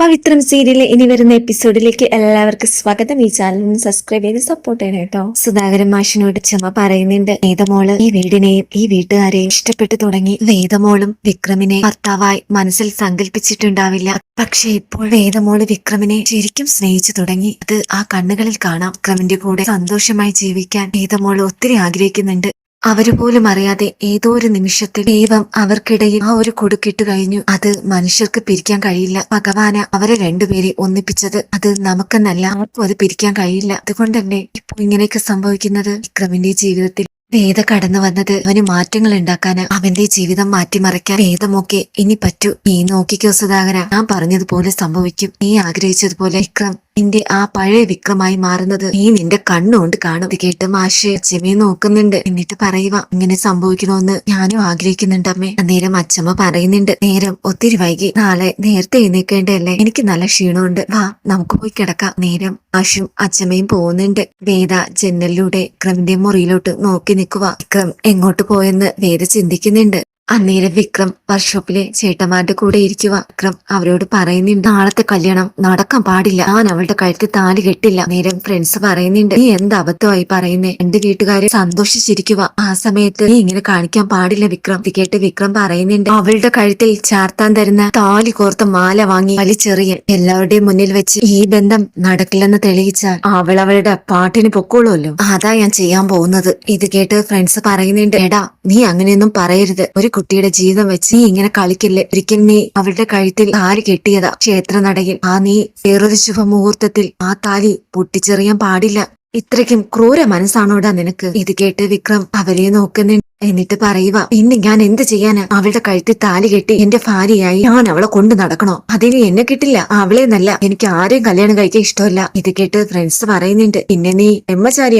പവിത്രം സീരിയലിലെ ഇനി വരുന്ന എപ്പിസോഡിലേക്ക് എല്ലാവർക്കും സ്വാഗതം. ഈ ചാനൽ സബ്സ്ക്രൈബ് ചെയ്ത് സപ്പോർട്ട് ചെയ്യണം കേട്ടോ. സുധാകരൻ മാഷിനോട് ചുമ പറയുന്നുണ്ട്. വേദമോൾ ഈ വീടിനെയും ഈ വീട്ടുകാരെയും ഇഷ്ടപ്പെട്ടു തുടങ്ങി വേദമോളും വിക്രമിനെ ഭർത്താവായി മനസ്സിൽ സങ്കല്പിച്ചിട്ടുണ്ടാവില്ല പക്ഷെ ഇപ്പോൾ വേദമോൾ വിക്രമിനെ ശരിക്കും സ്നേഹിച്ചു തുടങ്ങി. അത് ആ കണ്ണുകളിൽ കാണാം. വിക്രമിന്റെ കൂടെ സന്തോഷമായി ജീവിക്കാൻ വേദമോൾ ഒത്തിരി ആഗ്രഹിക്കുന്നുണ്ട്. അവർ പോലും അറിയാതെ ഏതോ ഒരു നിമിഷത്തിൽ ദൈവം അവർക്കിടയിൽ ആ ഒരു കൊടുക്കിട്ട് കഴിഞ്ഞു. അത് മനുഷ്യർക്ക് പിരിക്കാൻ കഴിയില്ല. ഭഗവാന് അവരെ രണ്ടുപേരെ ഒന്നിപ്പിച്ചത് അത് നമുക്കെന്നല്ല ആർക്കും അത് പിരിക്കാൻ കഴിയില്ല. അതുകൊണ്ട് തന്നെ ഇപ്പൊ ഇങ്ങനെയൊക്കെ സംഭവിക്കുന്നത്? വിക്രമിന്റെ ജീവിതത്തിൽ വേദ കടന്നു വന്നത് അവന് മാറ്റങ്ങൾ ഉണ്ടാക്കാന് അവന്റെ ജീവിതം മാറ്റിമറിക്കാൻ വേദമൊക്കെ ഇനി പറ്റൂ. നീ നോക്കിക്കോ സുധാകര ഞാൻ പറഞ്ഞതുപോലെ സംഭവിക്കും. നീ ആഗ്രഹിച്ചതുപോലെ വിക്രം നിന്റെ ആ പഴയ വിക്രമായി മാറുന്നത് നീ നിന്റെ കണ്ണുകൊണ്ട് കാണും. കേട്ട് മാഷ് അച്ഛമ്മയെ നോക്കുന്നുണ്ട്. എന്നിട്ട് പറയുക ഇങ്ങനെ സംഭവിക്കണമെന്ന് ഞാനും ആഗ്രഹിക്കുന്നുണ്ട് അമ്മേ. അന്നേരം അച്ഛമ്മ പറയുന്നുണ്ട് നേരം ഒത്തിരി വൈകി. നാളെ നേരത്തെ എഴുന്നേക്കേണ്ടല്ലേ എനിക്ക് നല്ല ക്ഷീണമുണ്ട്. വാ നമുക്ക് പോയി കിടക്കാം. നേരം ആഷും അച്ഛമ്മയും പോകുന്നുണ്ട്. വേദ ജനലിലൂടെ വിക്രമിന്റെ മുറിയിലോട്ട് നോക്കി നിൽക്കുക വിക്രം എങ്ങോട്ട് പോയെന്ന് വേദ ചിന്തിക്കുന്നുണ്ട്. അന്നേരം വിക്രം വർക്ക്ഷോപ്പിലെ ചേട്ടന്മാരുടെ കൂടെ ഇരിക്കുക. വിക്രം അവരോട് പറയുന്നുണ്ട് നാളത്തെ കല്യാണം നടക്കാൻ പാടില്ല. ഞാൻ അവളുടെ കഴുത്തിൽ താലി കെട്ടില്ല. നേരം ഫ്രണ്ട്സ് പറയുന്നുണ്ട് നീ എന്ത് അബദ്ധമായി പറയുന്നേ? എന്റെ വീട്ടുകാരെ സന്തോഷിച്ചിരിക്കുക. ആ സമയത്ത് നീ ഇങ്ങനെ കാണിക്കാൻ പാടില്ല വിക്രം. കേട്ട് വിക്രം പറയുന്നുണ്ട് അവളുടെ കഴുത്തിൽ ചാർത്താൻ തരുന്ന താലി കോർത്ത മാല വാങ്ങി വലിച്ചെറിയൻ എല്ലാവരുടെയും മുന്നിൽ വെച്ച് ഈ ബന്ധം നടക്കില്ലെന്ന് തെളിയിച്ചാൽ അവൾ അവളുടെ പാട്ടിന് പൊക്കോളുമല്ലോ അതാ ഞാൻ ചെയ്യാൻ പോകുന്നത്. ഇത് കേട്ട് ഫ്രണ്ട്സ് പറയുന്നുണ്ട് എടാ നീ അങ്ങനെയൊന്നും പറയരുത്. ഒരു കുട്ടിയുടെ ജീവിതം വെച്ച് നീ ഇങ്ങനെ കളിക്കില്ലേ? ഒരിക്കൽ നീ അവരുടെ കഴുത്തിൽ താലി കെട്ടിയതാ. ക്ഷേത്ര നടയിൽ ആ നീ വേറൊരു ശുഭമുഹൂർത്തത്തിൽ ആ താലി പൊട്ടിച്ചെറിയാൻ പാടില്ല. ഇത്രയ്ക്കും ക്രൂര മനസ്സാണോടാ നിനക്ക്? ഇത് കേട്ട് വിക്രം അവരെ നോക്കുന്നുണ്ട് എന്നിട്ട് പറയുക ഇന്ന് ഞാൻ എന്ത് ചെയ്യാന്? അവളുടെ കഴുത്തിൽ താലി കെട്ടി എന്റെ ഭാര്യയായി ഞാൻ അവളെ കൊണ്ടു നടക്കണോ? അതിന് എന്നെ കിട്ടില്ല. അവളെ നല്ല എനിക്ക് ആരെയും കല്യാണം കഴിക്കാൻ ഇഷ്ടമല്ല. ഇത് കേട്ട് ഫ്രണ്ട്സ് പറയുന്നുണ്ട്. പിന്നെ നീ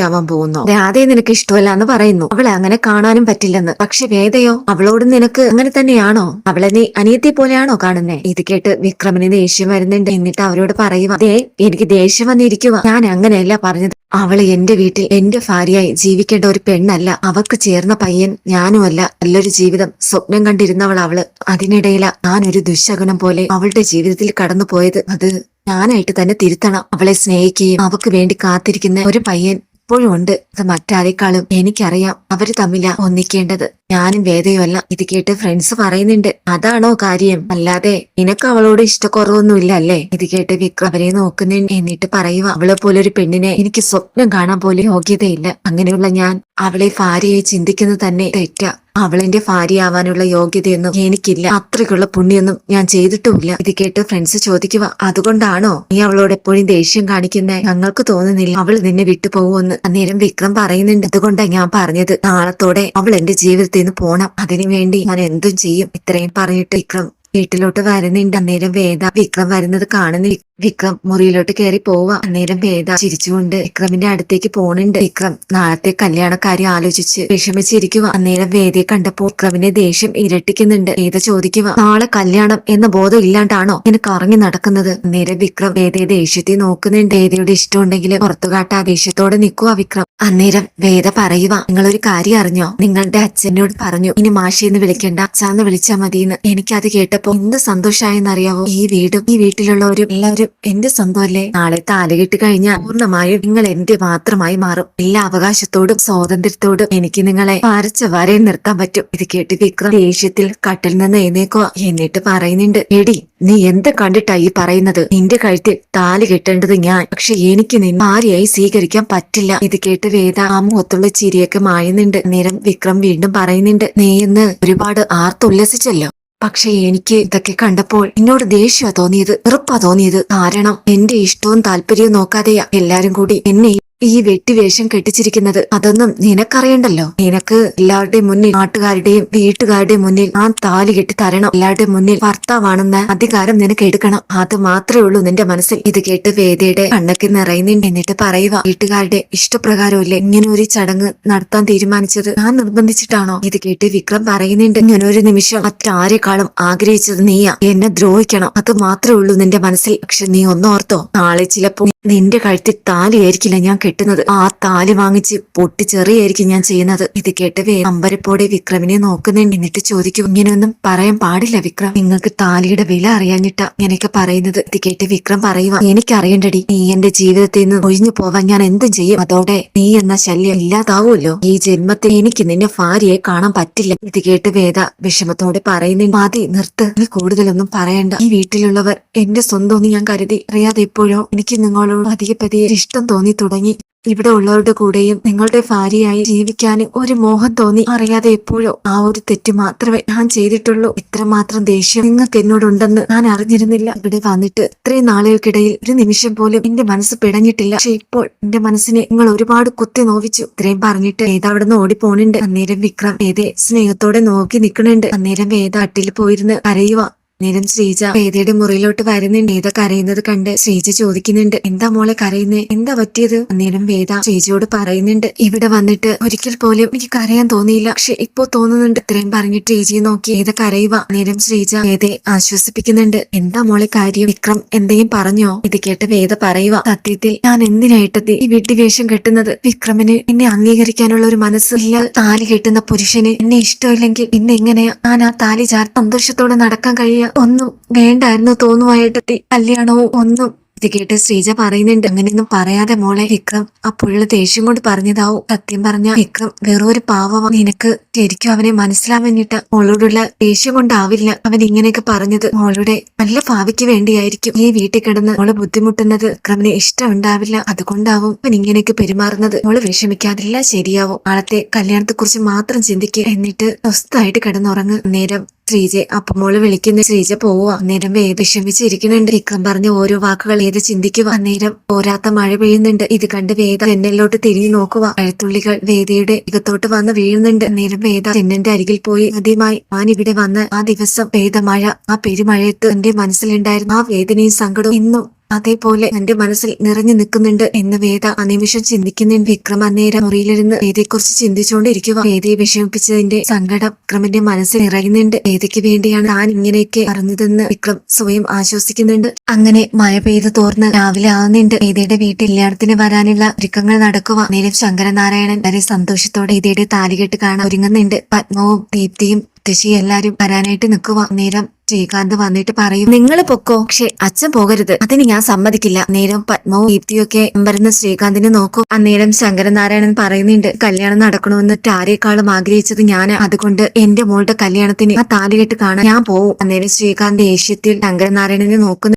ആവാൻ പോകുന്നു? രാധയെ നിനക്ക് ഇഷ്ടമല്ല എന്ന് പറയുന്നു. അവളെ അങ്ങനെ കാണാനും പറ്റില്ലെന്ന്. പക്ഷെ വേദയോ? അവളോട് നിനക്ക് അങ്ങനെ തന്നെയാണോ? അവളെ നീ അനിയത്തെ പോലെയാണോ കാണുന്നേ? ഇത് കേട്ട് വിക്രമിന് ദേഷ്യം വരുന്നുണ്ട്. എന്നിട്ട് അവരോട് പറയുക അതേ എനിക്ക് ദേഷ്യം വന്നിരിക്കുക ഞാൻ അങ്ങനെയല്ല പറഞ്ഞത്. അവൾ എന്റെ വീട്ടിൽ എന്റെ ഭാര്യയായി ജീവിക്കേണ്ട ഒരു പെണ്ണല്ല. അവക്ക് ചേർന്ന പയ്യൻ ഞാനുമല്ല. നല്ലൊരു ജീവിതം സ്വപ്നം കണ്ടിരുന്നവൾ അവൾ. അതിനിടയില ഞാൻ ഒരു ദുശകുനം പോലെ അവളുടെ ജീവിതത്തിൽ കടന്നു പോയത് അത് ഞാനായിട്ട് തന്നെ തിരുത്തണം. അവളെ സ്നേഹിക്കുകയും അവക്ക് വേണ്ടി കാത്തിരിക്കുന്ന ഒരു പയ്യൻ ഇപ്പോഴും ഉണ്ട്. അത് മറ്റാരെക്കാളും എനിക്കറിയാം. അവർ തമ്മില ഒന്നിക്കേണ്ടത്. ഞാനും വേദയുമല്ല ഇത് കേട്ട് ഫ്രണ്ട്സ് പറയുന്നുണ്ട്. അതാണോ കാര്യം? അല്ലാതെ നിനക്ക് അവളോട് ഇഷ്ടക്കുറവൊന്നുമില്ല അല്ലേ? ഇത് കേട്ട് വിക്രം അവരെ നോക്കുന്നുണ്ട്. എന്നിട്ട് പറയുക അവളെ പോലൊരു പെണ്ണിനെ എനിക്ക് സ്വപ്നം കാണാൻ പോലും യോഗ്യതയില്ല. അങ്ങനെയുള്ള ഞാൻ അവളെ ഭാര്യയെ ചിന്തിക്കുന്നത് തന്നെ തെറ്റ. അവളെന്റെ ഭാര്യയാവാനുള്ള യോഗ്യതയൊന്നും എനിക്കില്ല. അത്രയ്ക്കുള്ള പുണ്യൊന്നും ഞാൻ ചെയ്തിട്ടുമില്ല. ഇത് കേട്ട് ഫ്രണ്ട്സ് ചോദിക്കുക അതുകൊണ്ടാണോ നീ അവളോട് എപ്പോഴും ദേഷ്യം കാണിക്കുന്നേ? ഞങ്ങൾക്ക് തോന്നുന്നില്ല അവൾ നിന്നെ വിട്ടുപോകുമെന്ന് അന്നേരം വിക്രം പറയുന്നുണ്ട് അതുകൊണ്ടാണ് ഞാൻ പറഞ്ഞത്. നാളത്തോടെ അവൾ എന്റെ ജീവിതത്തിൽ നിന്ന് പോണം. അതിനു വേണ്ടി ഞാൻ എന്തും ചെയ്യും. ഇത്രയും പറഞ്ഞിട്ട് വിക്രം വീട്ടിലോട്ട് വരുന്നുണ്ട്. അന്നേരം വേദ വിക്രം വരുന്നത് കാണുന്നു വിക്രം മുറിയിലോട്ട് കയറി പോവാ. അന്നേരം വേദ ചിരിച്ചുകൊണ്ട് വിക്രമിന്റെ അടുത്തേക്ക് പോണുണ്ട്. വിക്രം നാളത്തെ കല്യാണ കാര്യം ആലോചിച്ച് വിഷമിച്ചിരിക്കുക അന്നേരം വേദയെ കണ്ടപ്പോൾ വിക്രമിന്റെ ദേഷ്യം ഇരട്ടിക്കുന്നുണ്ട്. വേദ ചോദിക്കുക നാളെ കല്യാണം എന്ന ബോധം ഇല്ലാണ്ടാണോ ഇങ്ങനെ കറങ്ങി നടക്കുന്നത്? അന്നേരം വിക്രം വേദയെ ദേഷ്യത്തെ നോക്കുന്നുണ്ട്. വേദയുടെ ഇഷ്ടമുണ്ടെങ്കിൽ പുറത്തുകാട്ട ദേഷ്യത്തോടെ നിൽക്കുക വിക്രം. അന്നേരം വേദ പറയുക നിങ്ങളൊരു കാര്യം അറിഞ്ഞോ? നിങ്ങളുടെ അച്ഛനോട് പറഞ്ഞു ഇനി മാഷിന്ന് വിളിക്കേണ്ട അച്ഛന്ന് വിളിച്ചാ മതിയെന്ന്. എനിക്കത് കേട്ടപ്പോ എന്ത് സന്തോഷമായെന്നറിയാവോ ഈ വീടും ഈ വീട്ടിലുള്ളവരും എല്ലാവരും എന്റെ സ്വന്തമല്ലേ നാളെ താലകെട്ട് കഴിഞ്ഞാൽ പൂർണമായും നിങ്ങൾ എന്റെ മാത്രമായി മാറും. എല്ലാ അവകാശത്തോടും സ്വാതന്ത്ര്യത്തോടും എനിക്ക് നിങ്ങളെ വരച്ച വരെ നിർത്താൻ പറ്റും. ഇത് കേട്ട് വിക്രം ദേഷ്യത്തിൽ കട്ടിൽ നിന്ന് എഴുന്നേക്കോ എന്നിട്ട് പറയുന്നുണ്ട് എടി നീ എന്ത് കണ്ടിട്ടാ ഈ പറയുന്നത്? നിന്റെ കഴുത്തിൽ താലി കെട്ടേണ്ടത് ഞാൻ. പക്ഷെ എനിക്ക് നിന്നെ ഭാര്യയായി സ്വീകരിക്കാൻ പറ്റില്ല. ഇത് കേട്ട് വേദ ആ മുഖത്തുള്ള ചിരിയൊക്കെ മായുന്നുണ്ട്. നേരം വിക്രം വീണ്ടും പറയുന്നുണ്ട് നീ ഇന്ന് ഒരുപാട് ആർത്തുല്ലസിച്ചല്ലോ. പക്ഷെ എനിക്ക് ഇതൊക്കെ കണ്ടപ്പോൾ എന്നോട് ദേഷ്യ തോന്നിയത് വെറുപ്പാ തോന്നിയത്. കാരണം എന്റെ ഇഷ്ടവും താല്പര്യവും നോക്കാതെയാ എല്ലാരും കൂടി എന്നെ ഈ വെട്ടിവേഷം കെട്ടിച്ചിരിക്കുന്നത് അതൊന്നും നിനക്കറിയണ്ടല്ലോ? നിനക്ക് എല്ലാവരുടെയും മുന്നിൽ നാട്ടുകാരുടെയും വീട്ടുകാരുടെയും മുന്നിൽ ആ താലി കെട്ടി തരണം. എല്ലാവരുടെയും മുന്നിൽ ഭർത്താവാണെന്ന അധികാരം നിനക്ക് എടുക്കണം. അത് മാത്രമേ ഉള്ളൂ നിന്റെ മനസ്സിൽ. ഇത് കേട്ട് വേദയുടെ കണ്ണൊക്കെ നിറയുന്നുണ്ട്. എന്നിട്ട് പറയുക വീട്ടുകാരുടെ ഇഷ്ടപ്രകാരമല്ലേ ഇങ്ങനെ ഒരു ചടങ്ങ് നടത്താൻ തീരുമാനിച്ചത്? ഞാൻ നിർബന്ധിച്ചിട്ടാണോ? ഇത് കേട്ട് വിക്രം പറയുന്നുണ്ട് ഇങ്ങനെ ഒരു നിമിഷം മറ്റാരെക്കാളും ആഗ്രഹിച്ചത് നീയാ. എന്നെ ദ്രോഹിക്കണം. അത് മാത്രമേ ഉള്ളൂ നിന്റെ മനസ്സിൽ. പക്ഷെ നീ ഒന്നോർത്തോ നാളെ ചിലപ്പോ നിന്റെ കഴുത്തിൽ താലിയായിരിക്കില്ല ഞാൻ കെട്ടുന്നത്. ആ താലി വാങ്ങിച്ച് പൊട്ടിച്ചെറിയായിരിക്കും ഞാൻ ചെയ്യുന്നത്. ഇത് കേട്ട് വേ അമ്പരപ്പോടെ വിക്രമിനെ നോക്കുന്നുണ്ട്. എന്നിട്ട് ചോദിക്കും ഇങ്ങനെയൊന്നും പറയാൻ പാടില്ല വിക്രം. നിങ്ങൾക്ക് താലിയുടെ വില അറിയാഞ്ഞിട്ട ഇങ്ങനെയൊക്കെ പറയുന്നത്. ഇത് കേട്ട് വിക്രം പറയുക എനിക്കറിയണ്ടടി നീ എന്റെ ജീവിതത്തിൽ നിന്ന് ഒഴിഞ്ഞു പോവാൻ ഞാൻ എന്തും ചെയ്യും. അതോടെ നീ എന്ന ശല്യം ഇല്ലാതാവുമല്ലോ. ഈ ജന്മത്തിൽ എനിക്ക് നിന്നെ ഭാര്യയെ കാണാൻ പറ്റില്ല. ഇത് കേട്ട് വേദ വിഷമത്തോടെ പറയുന്നു മതി നിർത്ത്. നീ കൂടുതലൊന്നും പറയണ്ട. ഈ വീട്ടിലുള്ളവർ എന്റെ സ്വന്തം ഞാൻ കരുതി. അറിയാതെ എപ്പോഴോ എനിക്ക് നിങ്ങളോട് പതിയെ പതിയെ ഇഷ്ടം തോന്നി തുടങ്ങി. ഇവിടെ ഉള്ളവരുടെ കൂടെയും നിങ്ങളുടെ ഭാര്യയായി ജീവിക്കാൻ ഒരു മോഹം തോന്നി. അറിയാതെ എപ്പോഴോ ആ ഒരു തെറ്റ് മാത്രമേ ഞാൻ ചെയ്തിട്ടുള്ളൂ. ഇത്രമാത്രം ദേഷ്യം നിങ്ങൾക്ക് എന്നോടുണ്ടെന്ന് ഞാൻ അറിഞ്ഞിരുന്നില്ല. ഇവിടെ വന്നിട്ട് ഇത്രയും നാളുകൾക്കിടയിൽ ഒരു നിമിഷം പോലും എന്റെ മനസ്സ് പിടഞ്ഞിട്ടില്ല. പക്ഷെ ഇപ്പോൾ എന്റെ മനസ്സിനെ നിങ്ങൾ ഒരുപാട് കുത്തി നോവിച്ചു. ഇത്രയും പറഞ്ഞിട്ട് വേദ അവിടെ നിന്ന് ഓടിപ്പോണുണ്ട്? അന്നേരം വിക്രം വേദയെ സ്നേഹത്തോടെ നോക്കി നിൽക്കണുണ്ട് അന്നേരം വേദ അട്ടിൽ പോയിരുന്ന് കരയുക നേരം ശ്രീജ വേദയുടെ മുറിയിലോട്ട് വരുന്നുണ്ട്. വേദ കരയുന്നത് കണ്ട് ശ്രീജ ചോദിക്കുന്നുണ്ട്. എന്താ മോളെ കരയുന്നേ? എന്താ പറ്റിയത്? അന്നേരം വേദ ശ്രീജയോട് പറയുന്നുണ്ട്. ഇവിടെ വന്നിട്ട് ഒരിക്കൽ പോലും എനിക്ക് കരയാൻ തോന്നിയില്ല. പക്ഷെ ഇപ്പോ തോന്നുന്നുണ്ട്. ഇത്രയും പറഞ്ഞിട്ട് ശ്രീജയെ നോക്കി വേദ കരയുക? നേരം ശ്രീജ വേദയെ ആശ്വസിപ്പിക്കുന്നുണ്ട്. എന്താ മോളെ കാര്യം? വിക്രം എന്തെങ്കിലും പറഞ്ഞോ? ഇത് കേട്ട് വേദ പറയുക. സത്യത്തിൽ ഞാൻ എന്തിനായിട്ടത് ഈ വിഡ്ഢിവേഷം കെട്ടുന്നത്? വിക്രമിന് എന്നെ അംഗീകരിക്കാനുള്ള ഒരു മനസ്സ് ഇല്ല. താലി കെട്ടുന്ന പുരുഷന് എന്നെ ഇഷ്ടമില്ലെങ്കിൽ പിന്നെ എങ്ങനെയാ ഞാൻ ആ താലി ചാർ സന്തോഷത്തോടെ നടക്കാൻ കഴിയുക? ഒന്നും വേണ്ടായിരുന്നു തോന്നുവായിട്ടെത്തി കല്യാണവും ഒന്നും ഇത് കേട്ട് ശ്രീജ പറയുന്നുണ്ട്. അങ്ങനെയൊന്നും പറയാതെ മോളെ വിക്രം അപ്പോഴുള്ള ദേഷ്യം കൊണ്ട് പറഞ്ഞതാവും. സത്യം പറഞ്ഞ വിക്രം വെറൊരു പാവമാ നിനക്ക് ശരിക്കും അവനെ മനസ്സിലാവഞ്ഞിട്ട് മോളോടുള്ള ദേഷ്യം കൊണ്ടാവില്ല അവൻ ഇങ്ങനെയൊക്കെ പറഞ്ഞത്. മോളുടെ നല്ല ഭാവിക്ക് വേണ്ടിയായിരിക്കും ഈ വീട്ടിൽ കിടന്ന് മോളെ ബുദ്ധിമുട്ടുന്നത്. വിക്രമിന് ഇഷ്ടമുണ്ടാവില്ല അതുകൊണ്ടാവും അവൻ ഇങ്ങനെയൊക്കെ പെരുമാറുന്നത്. മോൾ വിഷമിക്കാതില്ല ശരിയാവും. നാളത്തെ കല്യാണത്തെ കുറിച്ച് മാത്രം ചിന്തിക്കുക എന്നിട്ട് സ്വസ്ഥമായിട്ട് കിടന്നുറങ്ങ്. നേരം ശ്രീജയെ അപ്പമോൾ വിളിക്കുന്ന ശ്രീജ പോവുക അന്നേരം വേദ വിഷമിച്ചിരിക്കുന്നുണ്ട്. വിക്രം പറഞ്ഞ ഓരോ വാക്കുകൾ ഏത് ചിന്തിക്കുക അന്നേരം പോരാത്ത മഴ പെയ്യുന്നുണ്ട്. ഇത് കണ്ട് വേദ ജന്നലിലോട്ട് തിരിഞ്ഞു നോക്കുക കഴുത്തുള്ളികൾ വേദയുടെ ഇകത്തോട്ട് വന്ന് വീഴുന്നുണ്ട്. അന്നേരം വേദ ജന്നന്റെ അരികിൽ പോയി ആദ്യമായി ഞാൻ ഇവിടെ വന്ന് ആ ദിവസം പെയ്ത മഴ ആ പെരുമഴയത്ത് എന്റെ മനസ്സിലുണ്ടായിരുന്നു ആ വേദനയും സങ്കടവും ഇന്നും അതേപോലെ എന്റെ മനസ്സിൽ നിറഞ്ഞു നിൽക്കുന്നുണ്ട് എന്ന വേദ അനിമിഷം ചിന്തിക്കുന്ന വിക്രം അന്നേരം മുറിയിലിരുന്ന് വേദയെക്കുറിച്ച് ചിന്തിച്ചുകൊണ്ടിരിക്കുക വേദയെ വിഷമിപ്പിച്ചതിന്റെ സങ്കടം വിക്രമിന്റെ മനസ്സിൽ നിറയുന്നുണ്ട്. വേദയ്ക്ക് വേണ്ടിയാണ് താൻ ഇങ്ങനെയൊക്കെ പറഞ്ഞതെന്ന് വിക്രം സ്വയം ആശ്വസിക്കുന്നുണ്ട്. അങ്ങനെ മഴ പെയ്ത് തോർന്ന് രാവിലെ ആവുന്നുണ്ട്. വേദയുടെ വീട്ടിൽ വീട്ടില്യാണത്തിന് വരാനുള്ള ഒരുക്കങ്ങൾ നടക്കുക അന്നേരം ശങ്കരനാരായണൻ വളരെ സന്തോഷത്തോടെ വേദയുടെ താലികെട്ട് കാണാൻ ഒരുങ്ങുന്നുണ്ട്. പത്മവും ദീപ്തിയും മുത്തശ്ശി എല്ലാരും വരാനായിട്ട് നിൽക്കുക നേരം ശ്രീകാന്ത് വന്നിട്ട് പറയും നിങ്ങൾ പൊക്കോ? പക്ഷെ അച്ഛൻ പോകരുത്. അതിന് ഞാൻ സമ്മതിക്കില്ല. നേരം പത്മവും ദീപ്തിയൊക്കെ വരുന്ന ശ്രീകാന്തിനെ നോക്കും. അന്നേരം ശങ്കരനാരായണൻ പറയുന്നുണ്ട് കല്യാണം നടക്കണമെന്ന് ആരെക്കാളും ആഗ്രഹിച്ചത് ഞാൻ അതുകൊണ്ട് എന്റെ മോളുടെ കല്യാണത്തിന് ആ താലികെട്ട് കാണാൻ ഞാൻ പോവും. അന്നേരം ശ്രീകാന്ത് ദേഷ്യത്തിൽ ശങ്കരനാരായണനെ നോക്കുന്നു.